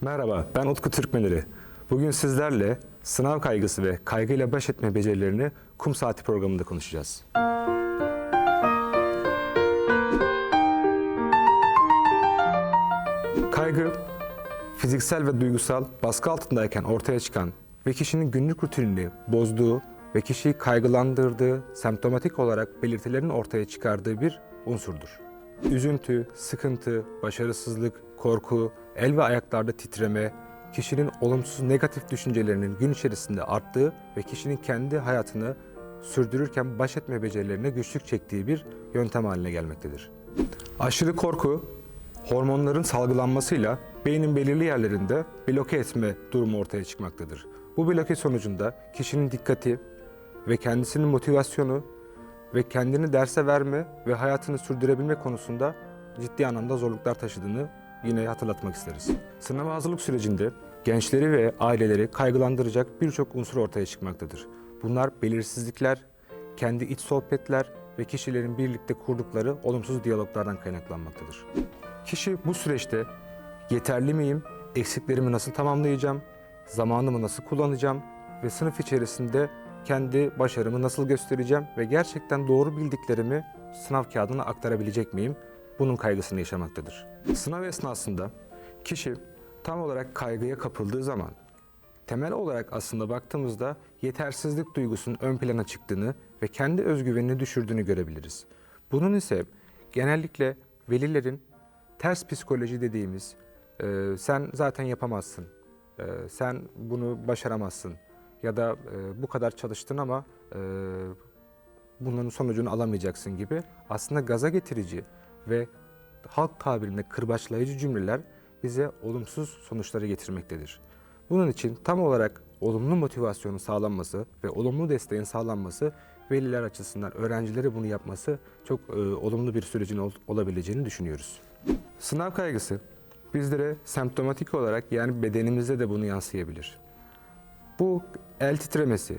Merhaba, ben Utku Türkmenleri. Bugün sizlerle sınav kaygısı ve kaygıyla baş etme becerilerini kum saati programında konuşacağız. Kaygı, fiziksel ve duygusal baskı altındayken ortaya çıkan ve kişinin günlük rutinini bozduğu ve kişiyi kaygılandırdığı, semptomatik olarak belirtilerin ortaya çıkardığı bir unsurdur. Üzüntü, sıkıntı, başarısızlık, korku, el ve ayaklarda titreme, kişinin olumsuz negatif düşüncelerinin gün içerisinde arttığı ve kişinin kendi hayatını sürdürürken baş etme becerilerine güçlük çektiği bir yöntem haline gelmektedir. Aşırı korku, hormonların salgılanmasıyla beynin belirli yerlerinde bloke etme durumu ortaya çıkmaktadır. Bu bloke sonucunda kişinin dikkati ve kendisinin motivasyonu ve kendini derse verme ve hayatını sürdürebilme konusunda ciddi anlamda zorluklar taşıdığını yine hatırlatmak isteriz. Sınava hazırlık sürecinde gençleri ve aileleri kaygılandıracak birçok unsur ortaya çıkmaktadır. Bunlar belirsizlikler, kendi iç sohbetler ve kişilerin birlikte kurdukları olumsuz diyaloglardan kaynaklanmaktadır. Kişi bu süreçte yeterli miyim, eksiklerimi nasıl tamamlayacağım, zamanımı nasıl kullanacağım ve sınıf içerisinde kendi başarımı nasıl göstereceğim ve gerçekten doğru bildiklerimi sınav kağıdına aktarabilecek miyim? Bunun kaygısını yaşamaktadır. Sınav esnasında kişi tam olarak kaygıya kapıldığı zaman temel olarak aslında baktığımızda yetersizlik duygusunun ön plana çıktığını ve kendi özgüvenini düşürdüğünü görebiliriz. Bunun ise genellikle velilerin ters psikoloji dediğimiz e, sen zaten yapamazsın, e, sen bunu başaramazsın ya da e, bu kadar çalıştın ama e, bunların sonucunu alamayacaksın gibi aslında gaza getirici ve halk tabirinde kırbaçlayıcı cümleler bize olumsuz sonuçları getirmektedir. Bunun için tam olarak olumlu motivasyonun sağlanması ve olumlu desteğin sağlanması veliler açısından öğrencileri bunu yapması çok e, olumlu bir sürecin ol- olabileceğini düşünüyoruz. Sınav kaygısı bizlere semptomatik olarak yani bedenimizde de bunu yansıyabilir. Bu el titremesi,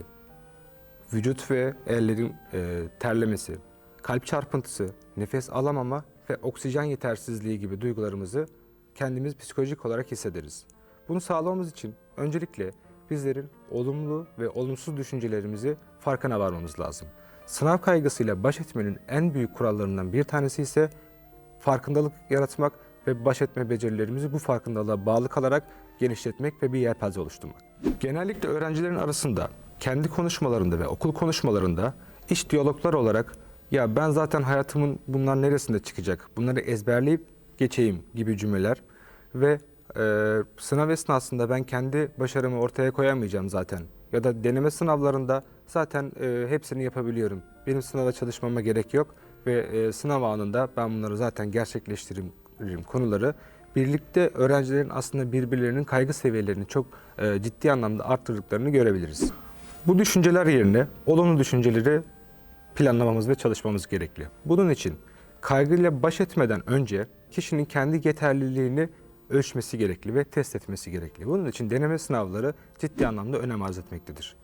vücut ve ellerin e, terlemesi, kalp çarpıntısı, nefes alamama ve oksijen yetersizliği gibi duygularımızı kendimiz psikolojik olarak hissederiz. Bunu sağlamamız için öncelikle bizlerin olumlu ve olumsuz düşüncelerimizi farkına varmamız lazım. Sınav kaygısıyla baş etmenin en büyük kurallarından bir tanesi ise farkındalık yaratmak ve baş etme becerilerimizi bu farkındalığa bağlı kalarak genişletmek ve bir yelpaze oluşturmak. Genellikle öğrencilerin arasında kendi konuşmalarında ve okul konuşmalarında iç diyaloglar olarak ya ben zaten hayatımın bunlar neresinde çıkacak, bunları ezberleyip geçeyim gibi cümleler ve e, sınav esnasında ben kendi başarımı ortaya koyamayacağım zaten ya da deneme sınavlarında zaten e, hepsini yapabiliyorum. Benim sınava çalışmama gerek yok ve e, sınav anında ben bunları zaten gerçekleştiririm konuları birlikte öğrencilerin aslında birbirlerinin kaygı seviyelerini çok e, ciddi anlamda arttırdıklarını görebiliriz. Bu düşünceler yerine olumlu düşünceleri planlamamız ve çalışmamız gerekli. Bunun için kaygıyla baş etmeden önce kişinin kendi yeterliliğini ölçmesi gerekli ve test etmesi gerekli. Bunun için deneme sınavları ciddi anlamda önem arz etmektedir.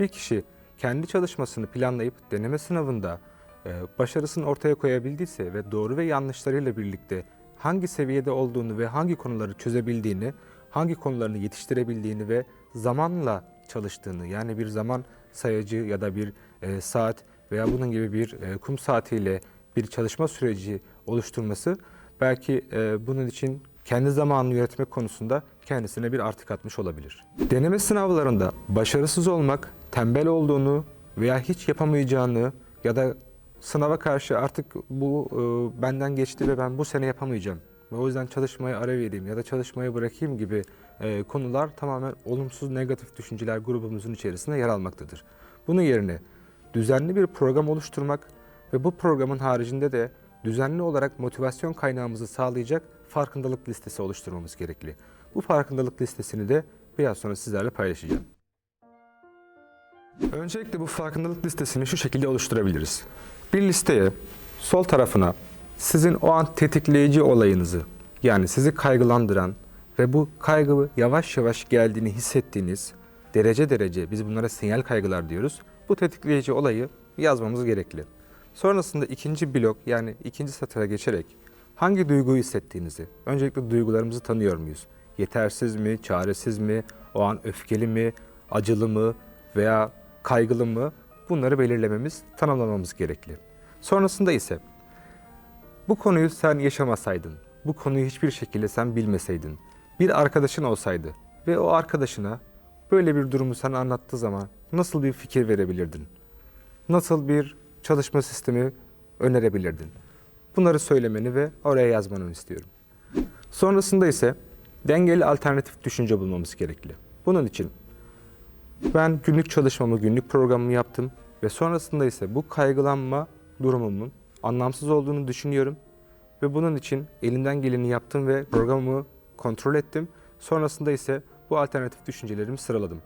Bir kişi kendi çalışmasını planlayıp deneme sınavında e, başarısını ortaya koyabildiyse ve doğru ve yanlışlarıyla birlikte hangi seviyede olduğunu ve hangi konuları çözebildiğini, hangi konularını yetiştirebildiğini ve zamanla çalıştığını yani bir zaman sayacı ya da bir e, saat veya bunun gibi bir e, kum saatiyle bir çalışma süreci oluşturması belki e, bunun için kendi zamanını yönetmek konusunda kendisine bir artı katmış olabilir. Deneme sınavlarında başarısız olmak, tembel olduğunu veya hiç yapamayacağını ya da sınava karşı artık bu e, benden geçti ve ben bu sene yapamayacağım ve o yüzden çalışmaya ara vereyim ya da çalışmayı bırakayım gibi e, konular tamamen olumsuz negatif düşünceler grubumuzun içerisinde yer almaktadır. Bunun yerine düzenli bir program oluşturmak ve bu programın haricinde de düzenli olarak motivasyon kaynağımızı sağlayacak farkındalık listesi oluşturmamız gerekli. Bu farkındalık listesini de biraz sonra sizlerle paylaşacağım. Öncelikle bu farkındalık listesini şu şekilde oluşturabiliriz. Bir listeye sol tarafına sizin o an tetikleyici olayınızı yani sizi kaygılandıran ve bu kaygı yavaş yavaş geldiğini hissettiğiniz derece derece biz bunlara sinyal kaygılar diyoruz. Bu tetikleyici olayı yazmamız gerekli. Sonrasında ikinci blok yani ikinci satıra geçerek hangi duyguyu hissettiğinizi, öncelikle duygularımızı tanıyor muyuz? yetersiz mi, çaresiz mi, o an öfkeli mi, acılı mı veya kaygılı mı bunları belirlememiz, tanımlamamız gerekli. Sonrasında ise bu konuyu sen yaşamasaydın, bu konuyu hiçbir şekilde sen bilmeseydin, bir arkadaşın olsaydı ve o arkadaşına böyle bir durumu sana anlattığı zaman nasıl bir fikir verebilirdin? Nasıl bir çalışma sistemi önerebilirdin? Bunları söylemeni ve oraya yazmanı istiyorum. Sonrasında ise dengeli alternatif düşünce bulmamız gerekli. Bunun için ben günlük çalışmamı, günlük programımı yaptım ve sonrasında ise bu kaygılanma durumumun anlamsız olduğunu düşünüyorum ve bunun için elimden geleni yaptım ve programımı kontrol ettim. Sonrasında ise bu alternatif düşüncelerimi sıraladım.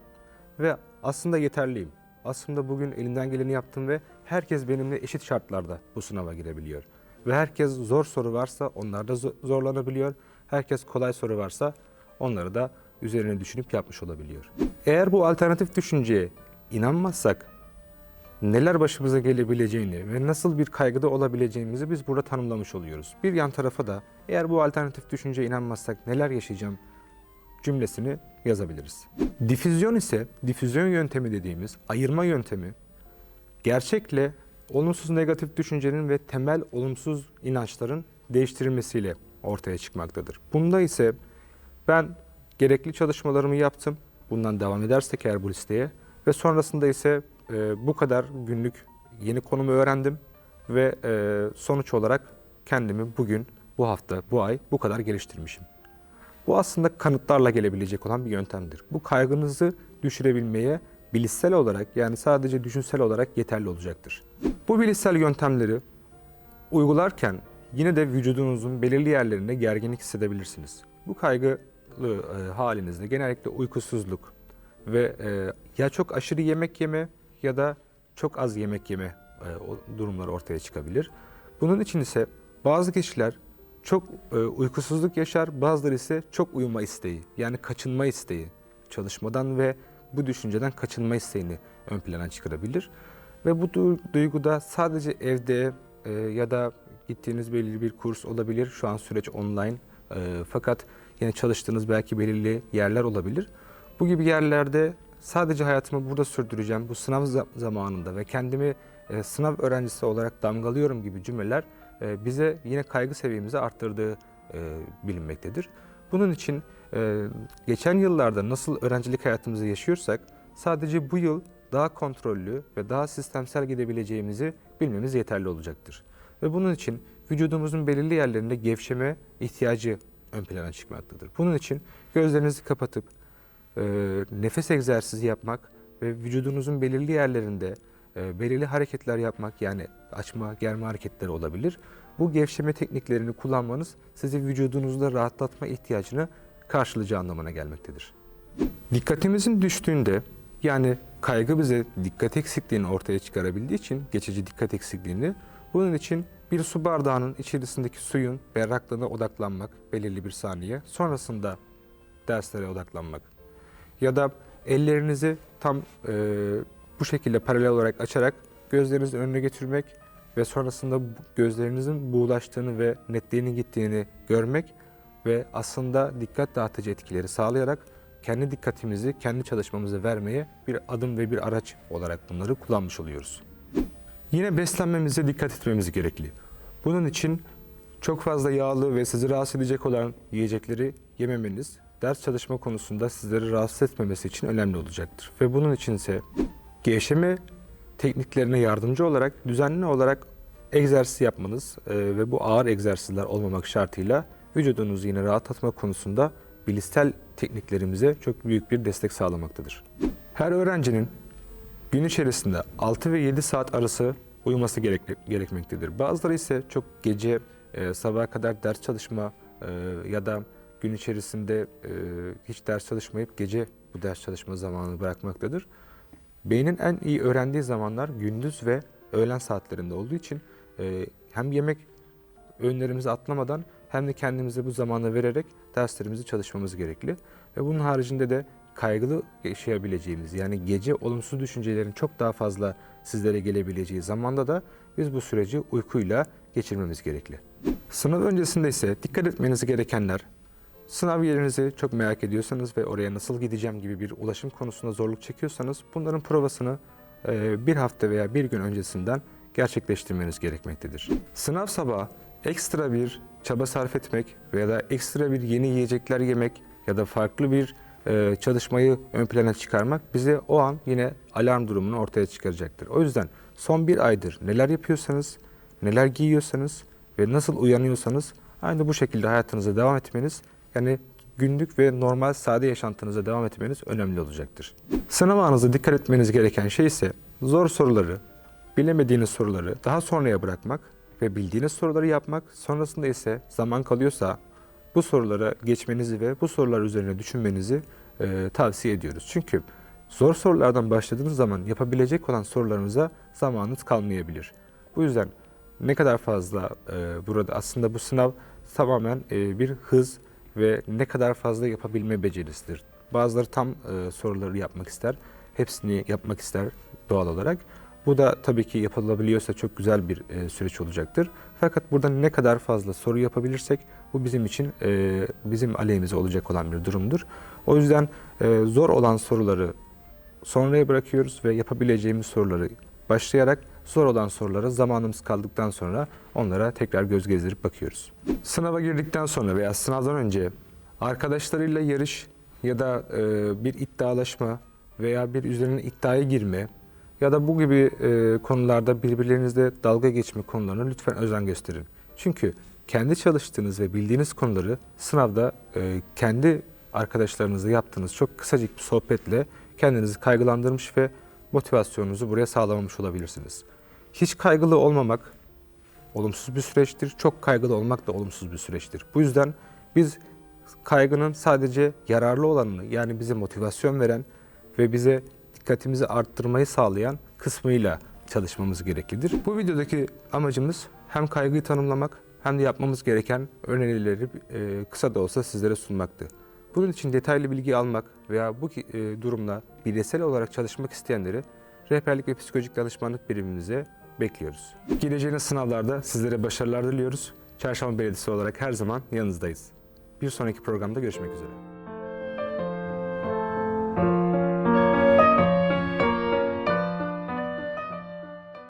Ve aslında yeterliyim. Aslında bugün elimden geleni yaptım ve herkes benimle eşit şartlarda bu sınava girebiliyor. Ve herkes zor soru varsa onlarda zo- zorlanabiliyor. Herkes kolay soru varsa onları da üzerine düşünüp yapmış olabiliyor. Eğer bu alternatif düşünceye inanmazsak neler başımıza gelebileceğini ve nasıl bir kaygıda olabileceğimizi biz burada tanımlamış oluyoruz. Bir yan tarafa da eğer bu alternatif düşünceye inanmazsak neler yaşayacağım cümlesini yazabiliriz. Difüzyon ise difüzyon yöntemi dediğimiz ayırma yöntemi gerçekle olumsuz negatif düşüncenin ve temel olumsuz inançların değiştirilmesiyle ortaya çıkmaktadır. Bunda ise ben gerekli çalışmalarımı yaptım. Bundan devam edersek eğer bu listeye ve sonrasında ise e, bu kadar günlük yeni konumu öğrendim ve e, sonuç olarak kendimi bugün, bu hafta, bu ay bu kadar geliştirmişim. Bu aslında kanıtlarla gelebilecek olan bir yöntemdir. Bu kaygınızı düşürebilmeye bilişsel olarak yani sadece düşünsel olarak yeterli olacaktır. Bu bilişsel yöntemleri uygularken yine de vücudunuzun belirli yerlerinde gerginlik hissedebilirsiniz. Bu kaygılı e, halinizde genellikle uykusuzluk ve e, ya çok aşırı yemek yeme ya da çok az yemek yeme e, durumları ortaya çıkabilir. Bunun için ise bazı kişiler çok e, uykusuzluk yaşar, bazıları ise çok uyuma isteği yani kaçınma isteği çalışmadan ve bu düşünceden kaçınma isteğini ön plana çıkarabilir. Ve bu du- duyguda sadece evde e, ya da gittiğiniz belirli bir kurs olabilir. Şu an süreç online e, fakat yine çalıştığınız belki belirli yerler olabilir. Bu gibi yerlerde sadece hayatımı burada sürdüreceğim bu sınav za- zamanında ve kendimi e, sınav öğrencisi olarak damgalıyorum gibi cümleler e, bize yine kaygı seviyemizi arttırdığı e, bilinmektedir. Bunun için geçen yıllarda nasıl öğrencilik hayatımızı yaşıyorsak sadece bu yıl daha kontrollü ve daha sistemsel gidebileceğimizi bilmemiz yeterli olacaktır. Ve bunun için vücudumuzun belirli yerlerinde gevşeme ihtiyacı ön plana çıkmaktadır. Bunun için gözlerinizi kapatıp e, nefes egzersizi yapmak ve vücudunuzun belirli yerlerinde e, belirli hareketler yapmak yani açma, germe hareketleri olabilir. Bu gevşeme tekniklerini kullanmanız sizi vücudunuzda rahatlatma ihtiyacını karşılayacağı anlamına gelmektedir. Dikkatimizin düştüğünde yani kaygı bize dikkat eksikliğini ortaya çıkarabildiği için geçici dikkat eksikliğini bunun için bir su bardağının içerisindeki suyun berraklığına odaklanmak belirli bir saniye sonrasında derslere odaklanmak ya da ellerinizi tam e, bu şekilde paralel olarak açarak gözlerinizin önüne getirmek ve sonrasında gözlerinizin buğulaştığını ve netliğinin gittiğini görmek ve aslında dikkat dağıtıcı etkileri sağlayarak kendi dikkatimizi kendi çalışmamıza vermeye bir adım ve bir araç olarak bunları kullanmış oluyoruz. Yine beslenmemize dikkat etmemiz gerekli. Bunun için çok fazla yağlı ve sizi rahatsız edecek olan yiyecekleri yememeniz ders çalışma konusunda sizleri rahatsız etmemesi için önemli olacaktır. Ve bunun için ise gevşeme tekniklerine yardımcı olarak düzenli olarak egzersiz yapmanız e, ve bu ağır egzersizler olmamak şartıyla vücudunuzu yine rahatlatma konusunda bilişsel tekniklerimize çok büyük bir destek sağlamaktadır. Her öğrencinin gün içerisinde 6 ve 7 saat arası uyuması gerekli, gerekmektedir. Bazıları ise çok gece e, sabaha kadar ders çalışma e, ya da gün içerisinde e, hiç ders çalışmayıp gece bu ders çalışma zamanını bırakmaktadır. Beynin en iyi öğrendiği zamanlar gündüz ve öğlen saatlerinde olduğu için e, hem yemek öğünlerimizi atlamadan hem de kendimize bu zamanı vererek derslerimizi çalışmamız gerekli. Ve bunun haricinde de kaygılı yaşayabileceğimiz yani gece olumsuz düşüncelerin çok daha fazla sizlere gelebileceği zamanda da biz bu süreci uykuyla geçirmemiz gerekli. Sınav öncesinde ise dikkat etmeniz gerekenler Sınav yerinizi çok merak ediyorsanız ve oraya nasıl gideceğim gibi bir ulaşım konusunda zorluk çekiyorsanız bunların provasını e, bir hafta veya bir gün öncesinden gerçekleştirmeniz gerekmektedir. Sınav sabahı ekstra bir çaba sarf etmek veya da ekstra bir yeni yiyecekler yemek ya da farklı bir e, çalışmayı ön plana çıkarmak bize o an yine alarm durumunu ortaya çıkaracaktır. O yüzden son bir aydır neler yapıyorsanız, neler giyiyorsanız ve nasıl uyanıyorsanız aynı bu şekilde hayatınıza devam etmeniz yani günlük ve normal sade yaşantınıza devam etmeniz önemli olacaktır. Sınav anınızda dikkat etmeniz gereken şey ise zor soruları, bilemediğiniz soruları daha sonraya bırakmak ve bildiğiniz soruları yapmak, sonrasında ise zaman kalıyorsa bu sorulara geçmenizi ve bu sorular üzerine düşünmenizi e, tavsiye ediyoruz. Çünkü zor sorulardan başladığınız zaman yapabilecek olan sorularınıza zamanınız kalmayabilir. Bu yüzden ne kadar fazla e, burada aslında bu sınav tamamen e, bir hız ve ne kadar fazla yapabilme becerisidir. Bazıları tam e, soruları yapmak ister, hepsini yapmak ister doğal olarak. Bu da tabii ki yapılabiliyorsa çok güzel bir e, süreç olacaktır. Fakat burada ne kadar fazla soru yapabilirsek bu bizim için e, bizim aleyhimize olacak olan bir durumdur. O yüzden e, zor olan soruları sonraya bırakıyoruz ve yapabileceğimiz soruları başlayarak zor olan sorulara zamanımız kaldıktan sonra onlara tekrar göz gezdirip bakıyoruz. Sınava girdikten sonra veya sınavdan önce arkadaşlarıyla yarış ya da e, bir iddialaşma veya bir üzerine iddiaya girme ya da bu gibi e, konularda birbirlerinizle dalga geçme konularına lütfen özen gösterin. Çünkü kendi çalıştığınız ve bildiğiniz konuları sınavda e, kendi arkadaşlarınızla yaptığınız çok kısacık bir sohbetle kendinizi kaygılandırmış ve motivasyonunuzu buraya sağlamamış olabilirsiniz. Hiç kaygılı olmamak olumsuz bir süreçtir. Çok kaygılı olmak da olumsuz bir süreçtir. Bu yüzden biz kaygının sadece yararlı olanını yani bize motivasyon veren ve bize dikkatimizi arttırmayı sağlayan kısmıyla çalışmamız gereklidir. Bu videodaki amacımız hem kaygıyı tanımlamak hem de yapmamız gereken önerileri e, kısa da olsa sizlere sunmaktı. Bunun için detaylı bilgi almak veya bu e, durumla bireysel olarak çalışmak isteyenleri rehberlik ve psikolojik danışmanlık birimimize bekliyoruz. Gireceğiniz sınavlarda sizlere başarılar diliyoruz. Çarşamba Belediyesi olarak her zaman yanınızdayız. Bir sonraki programda görüşmek üzere.